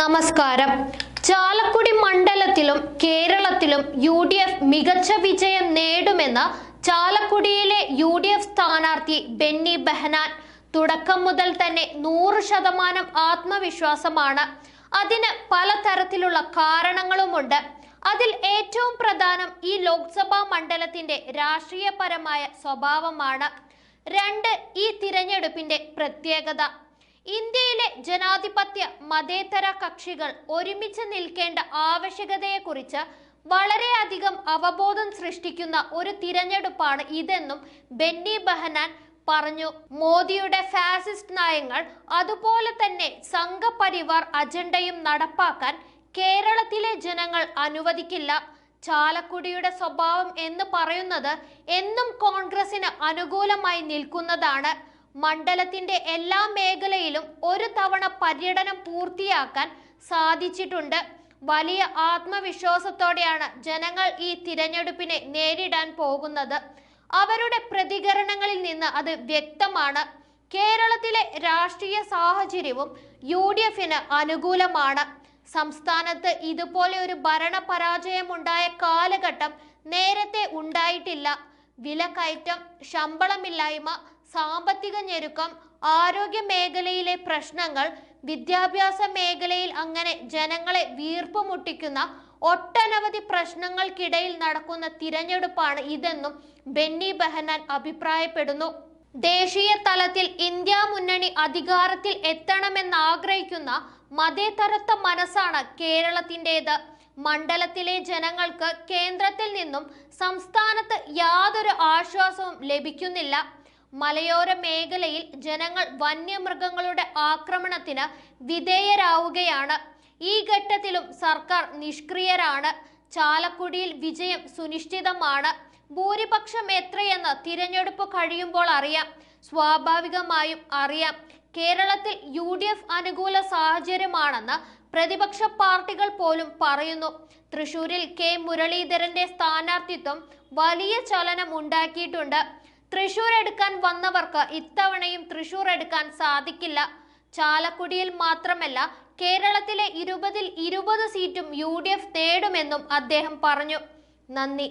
നമസ്കാരം. ചാലക്കുടി മണ്ഡലത്തിലും കേരളത്തിലും യു ഡി എഫ് മികച്ച വിജയം നേടുമെന്ന് ചാലക്കുടിയിലെ യു ഡി എഫ് സ്ഥാനാർത്ഥി ബെന്നി ബെഹനാൻ. തുടക്കം മുതൽ തന്നെ നൂറ് ശതമാനം ആത്മവിശ്വാസമാണ്. അതിന് പലതരത്തിലുള്ള കാരണങ്ങളുമുണ്ട്. അതിൽ ഏറ്റവും പ്രധാനം ഈ ലോക്സഭാ മണ്ഡലത്തിന്റെ രാഷ്ട്രീയപരമായ സ്വഭാവമാണ്. രണ്ട് ഈ തിരഞ്ഞെടുപ്പിന്റെ പ്രത്യേകത. ഇന്ത്യയിലെ ജനാധിപത്യ മതേതര കക്ഷികൾ ഒരുമിച്ച് നിൽക്കേണ്ട ആവശ്യകതയെക്കുറിച്ച് വളരെയധികം അവബോധം സൃഷ്ടിക്കുന്ന ഒരു തിരഞ്ഞെടുപ്പാണ് ഇതെന്നും ബെന്നി ബെഹനാൻ പറഞ്ഞു. മോദിയുടെ ഫാസിസ്റ്റ് നയങ്ങൾ അതുപോലെ തന്നെ സംഘപരിവാർ അജണ്ടയും നടപ്പാക്കാൻ കേരളത്തിലെ ജനങ്ങൾ അനുവദിക്കില്ല. ചാലക്കുടിയുടെ സ്വഭാവം എന്ന് പറയുന്നത് എന്നും കോൺഗ്രസിന് അനുകൂലമായി നിൽക്കുന്നതാണ്. മണ്ഡലത്തിന്റെ എല്ലാ മേഖലയിലും ഒരു തവണ പര്യടനം പൂർത്തിയാക്കാൻ സാധിച്ചിട്ടുണ്ട്. വലിയ ആത്മവിശ്വാസത്തോടെയാണ് ജനങ്ങൾ ഈ തിരഞ്ഞെടുപ്പിനെ നേരിടാൻ പോകുന്നത്. അവരുടെ പ്രതികരണങ്ങളിൽ നിന്ന് അത് വ്യക്തമാണ്. കേരളത്തിലെ രാഷ്ട്രീയ സാഹചര്യവും യു ഡി എഫിന് അനുകൂലമാണ്. സംസ്ഥാനത്ത് ഇതുപോലെ ഒരു ഭരണ പരാജയമുണ്ടായ കാലഘട്ടം നേരത്തെ ഉണ്ടായിട്ടില്ല. വിലക്കയറ്റം ശമ്പളമില്ലായ്മ സാമ്പത്തിക ഞെരുക്കം ആരോഗ്യ മേഖലയിലെ പ്രശ്നങ്ങൾ വിദ്യാഭ്യാസ മേഖലയിൽ അങ്ങനെ ജനങ്ങളെ വീർപ്പ് മുട്ടിക്കുന്ന ഒട്ടനവധി പ്രശ്നങ്ങൾക്കിടയിൽ നടക്കുന്ന തിരഞ്ഞെടുപ്പാണ് ഇതെന്നും ബെന്നി ബെഹനാൻ അഭിപ്രായപ്പെടുന്നു. ദേശീയ തലത്തിൽ ഇന്ത്യ മുന്നണി അധികാരത്തിൽ എത്തണമെന്നാഗ്രഹിക്കുന്ന മതേതരത്വ മനസ്സാണ് കേരളത്തിന്റെത്. മണ്ഡലത്തിലെ ജനങ്ങൾക്ക് കേന്ദ്രത്തിൽ നിന്നും സംസ്ഥാനത്ത് യാതൊരു ആശ്വാസവും ലഭിക്കുന്നില്ല. മലയോര മേഖലയിൽ ജനങ്ങൾ വന്യമൃഗങ്ങളുടെ ആക്രമണത്തിന് വിധേയരാവുകയാണ്. ഈ ഘട്ടത്തിലും സർക്കാർ നിഷ്ക്രിയരാണ്. ചാലക്കുടിയിൽ വിജയം സുനിശ്ചിതമാണ്. ഭൂരിപക്ഷം എത്രയെന്ന് തിരഞ്ഞെടുപ്പ് കഴിയുമ്പോൾ അറിയാം. സ്വാഭാവികമായും അറിയാം. കേരളത്തിൽ യു ഡി എഫ് അനുകൂല സാഹചര്യമാണെന്ന് പ്രതിപക്ഷ പാർട്ടികൾ പോലും പറയുന്നു. തൃശൂരിൽ കെ മുരളീധരന്റെ സ്ഥാനാർത്ഥിത്വം വലിയ ചലനം ഉണ്ടാക്കിയിട്ടുണ്ട്. തൃശൂർ എടുക്കാൻ വന്നവർക്ക് ഇത്തവണയും തൃശൂർ എടുക്കാൻ സാധിക്കില്ല. ചാലക്കുടിയിൽ മാത്രമല്ല കേരളത്തിലെ ഇരുപതിൽ ഇരുപത് സീറ്റും യു എഫ് നേടുമെന്നും അദ്ദേഹം പറഞ്ഞു. നന്ദി.